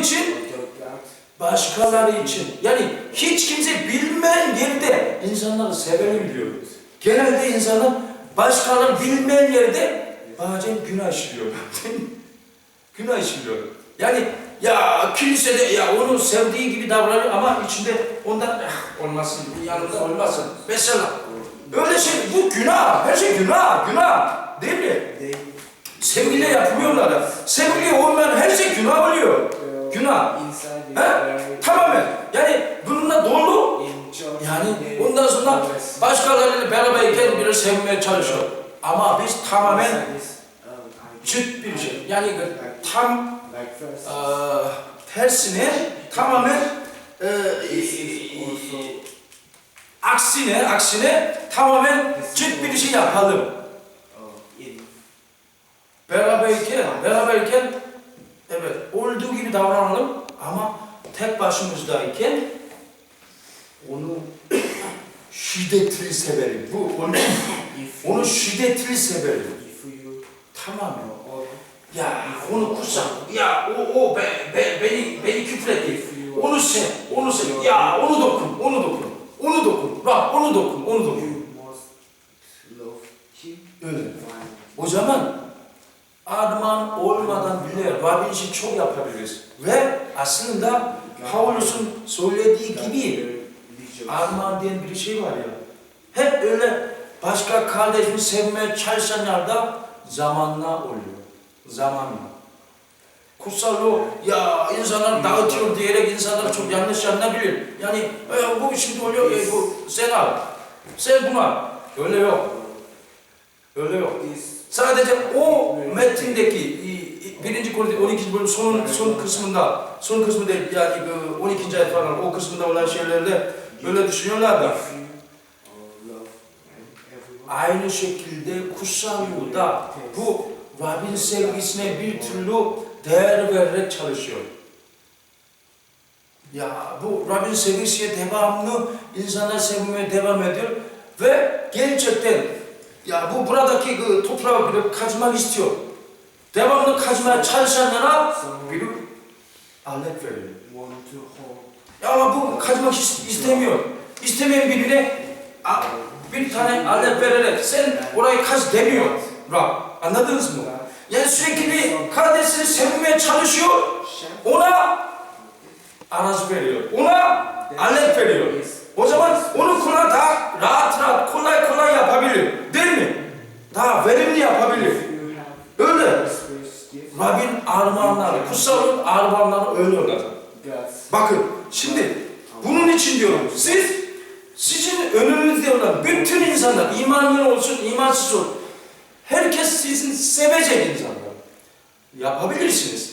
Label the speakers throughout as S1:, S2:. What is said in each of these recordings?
S1: için? Başkaları için. Yani hiç kimse bilmeyen yerde insanları severim diyor. Genelde insanlar başkaları bilmeyen yerde bazen günah işliyor. günah işliyor. Yani ya kilisede ya onu sevdiği gibi davranıyor ama içinde ondan "Ah, olmasın, yanında olmasın. Mesela öyle şey bu günah. Her şey günah, günah. Değil mi? Sevgiyle yapmıyorlar. Sevgiyle olmayan her şey günah. Günah. He? Tamamen. Yani bununla dolu. Yani ondan sonra başkalarıyla beraberken biri sevmeye çalışıyor. Ama biz tamamen çıt bir şey. Yani tam eee tersine tamamen eee, aksine aksine tamamen çıt bir şey yapalım. Beraberken, beraberken evet olduğu gibi davranalım ama tek başımızdayken onu şiddetli severim. Bu onu, onu şiddetli severim. Tamamen. Ya onu kutsa, ya o o be, be, beni beni küfretti. Onu sev, onu sev. Ya onu dokun, onu dokun, onu dokun. Bak onu dokun, onu dokun. Öyle. O zaman armağan olmadan bile Rabbin için çok yapabiliriz. Ve aslında Paulus'un söylediği gibi armağan diyen bir şey var ya. Hep öyle başka kardeşini sevmeye çalışanlarda zamanla oluyor. Zamanla. Kutsal o ya insanlar dağıtıyor diyerek insanlar çok yanlış anlayabilir. Yani e, bu şimdi oluyor, e, bu sen al. Sen bunu al. Öyle yok. Öyle yok. Sadece o metindeki birinci Korinti 12. bölüm son, son kısmında, son kısmında yani bu 12. ayet falan o kısmında olan şeylerde böyle düşünüyorlar da aynı şekilde kutsal da bu Rabbin sevgisine bir türlü değer vererek çalışıyor. Ya bu Rabbin sevgisiye devamlı insanlar sevmeye devam ediyor ve gerçekten ya bu buradaki 그 toprağı bile kazmak istiyor. Devamlı kazmaya çalışanlara bir alet veriyor. Ya ama bu kazmak is- istemiyor. İstemeyen birine a- bir tane alet vererek sen orayı kaz demiyor Rab. Anladınız mı? Yani sürekli kardeşini sevmeye çalışıyor. Ona araç veriyor. Ona alet veriyor. O zaman onu kullan daha rahat rahat, kolay kolay yapabilir. Değil mi? Daha verimli yapabilir. Öyle. Rabbin armağanları, kutsalın armağanları öyle olacak. Bakın şimdi bunun için diyorum siz sizin önünüzde olan bütün insanlar imanlı olsun imansız olsun herkes sizin sevecek insanlar. Yapabilirsiniz.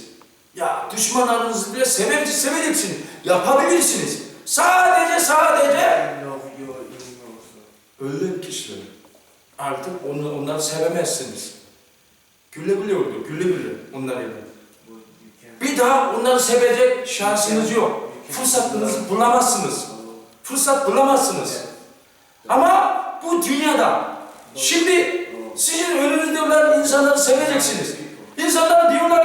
S1: Ya düşmanlarınızı bile seve, seveceksiniz. Yapabilirsiniz. Sadece sadece ölen kişiler artık onu, onları sevemezsiniz. Güle güle oldu, güle güle onlarla. Bir daha onları sevecek şansınız yok. Fırsatınızı bulamazsınız. Fırsat bulamazsınız. Ama bu dünyada şimdi sizin önünüzde olan insanları seveceksiniz. İnsanlar diyorlar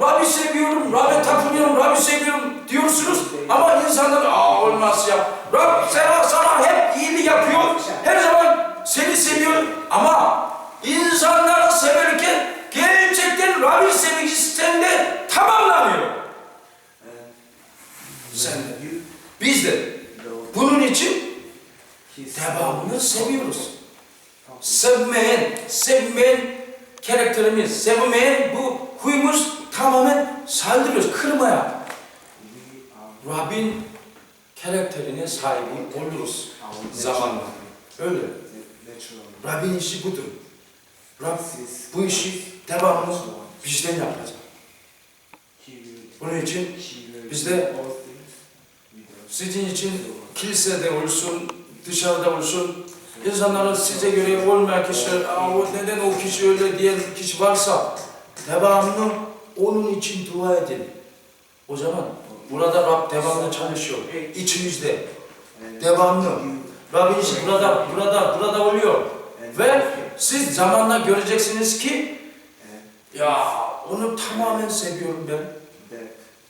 S1: Rabbi seviyorum, Rabbi tapınıyorum, Rabbi seviyorum diyorsunuz ama insanlar aa olmaz ya. Rab sana, sana hep iyilik yapıyor, her zaman seni seviyor ama insanları severken gerçekten Rabbi sevgisi sende tamamlanıyor. Sen de. Biz de bunun için devamını seviyoruz. Sevmeyen, sevmeyen karakterimiz, sevmeyen bu tamamen saldırıyoruz, kırmaya. Rabbin karakterine sahip oluruz zamanla. Öyle. Rabbin işi budur. Rab bu işi devamlı bizden yapacak. Bunun için biz sizin için kilisede olsun, dışarıda olsun, insanların size göre olmayan kişiler, o neden o kişi öyle diyen kişi varsa, devamlı onun için dua edin. O zaman burada Rab devamlı çalışıyor, içimizde, devamlı. Rabbin işi burada, burada, burada oluyor. Ve siz zamanla göreceksiniz ki, ya onu tamamen seviyorum ben.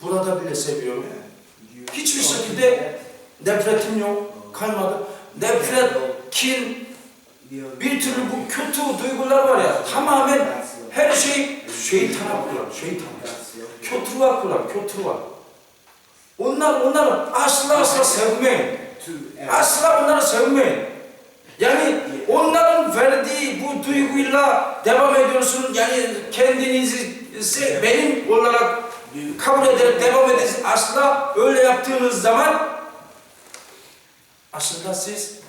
S1: Burada bile seviyorum. Hiçbir şekilde nefretim yok, kalmadı. Nefret, kin, bir türlü bu kötü duygular var ya tamamen her şey şeytana kurar, şeytan. Kötülüğe kurar, kötülüğe. Onlar, onları asla asla sevmeyin. Asla onları sevmeyin. Yani onların verdiği bu duyguyla devam ediyorsun. Yani kendinizi benim olarak kabul ederek devam ediniz. Asla öyle yaptığınız zaman aslında siz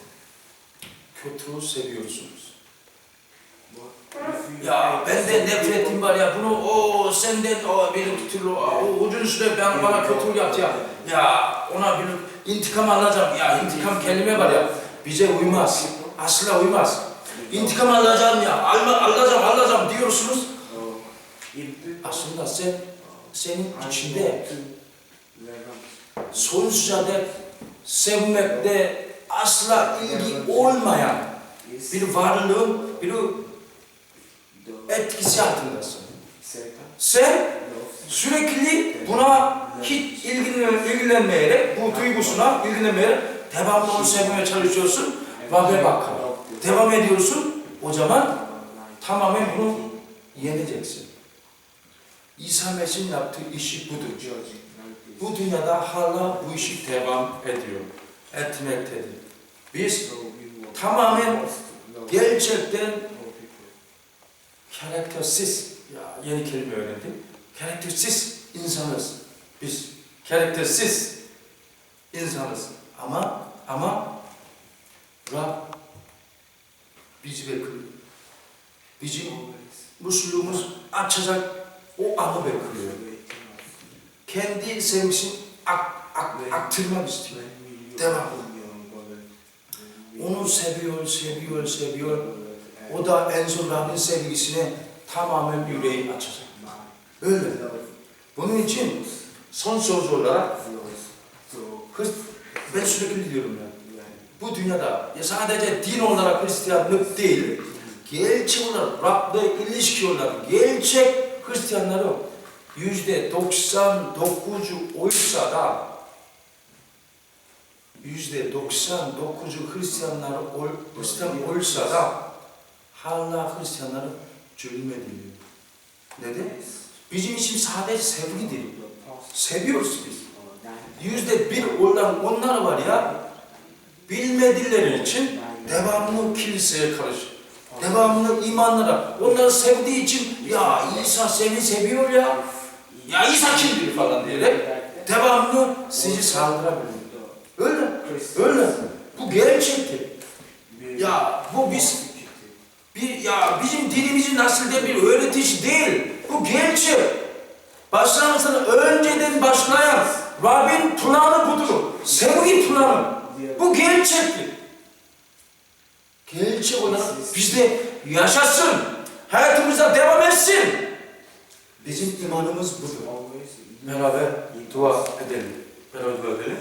S1: kötülüğü seviyorsunuz. Ya bende nefretim var ya bunu o senden o beni tutuyor o uzun süre ben bana kötülük yaptı ya ya ona bir intikam alacağım. Ya intikam kelime var ya bize uymaz asla uymaz. İntikam alacağım ya alma, alacağım alacağım diyorsunuz. Aslında sen senin içinde sonsuza dek sevmekte asla ilgi olmayan bir varlığın bir etkisi altındasın. Sen sürekli buna hiç ilgilen, ilgilenmeyerek, bu duygusuna ilgilenmeyerek devamlı onu sevmeye çalışıyorsun ve bak devam ediyorsun. O zaman tamamen bunu yeneceksin. İsa Mesih'in yaptığı işi budur. Bu dünyada hala bu işi devam ediyor. Etmektedir. Biz tamamen gerçekten karaktersiz, ya yeni kelime öğrendim. Karaktersiz insanız. Biz karaktersiz insanız. Ama ama Rab bizi bekliyor. Bizim musluğumuz açacak o anı bekliyor. Kendi sevgisini ak, ak, aktırmak istiyor. Devam. Onu seviyor, seviyor, seviyor. O da en son Rabbin sevgisine tamamen yüreği açacak. Öyle. Bunun için son söz olarak Hırs, ben sürekli diyorum ya. Bu dünyada ya sadece din olarak Hristiyanlık değil, gerçek olarak Rab'le ilişki olarak gerçek Hristiyanların yüzde 99'u oysa da yüzde 99'u Hristiyanlar ol, Hristiyan olsa da hala Hristiyanları zulmediliyor. Neden? Bizim için sadece sevgi değil. Seviyoruz biz. Yüzde bir olan onlar var ya, bilmedileri için devamlı kiliseye karışır. Devamlı imanlara. Onları sevdiği için ya İsa seni seviyor ya. Ya İsa kimdir falan diyerek devamlı sizi saldırabilir. Öyle. Öyle. Bu gerçektir. Ya bu biz bir ya bizim dinimizin aslında bir öğretici değil. Bu gerçek. Başlamasını önceden başlayan Rabbin planı budur. Sevgi planı. Bu gerçektir. Gerçek olarak bizde yaşasın. Hayatımıza devam etsin. Bizim imanımız budur. Beraber dua edelim. Beraber dua edelim.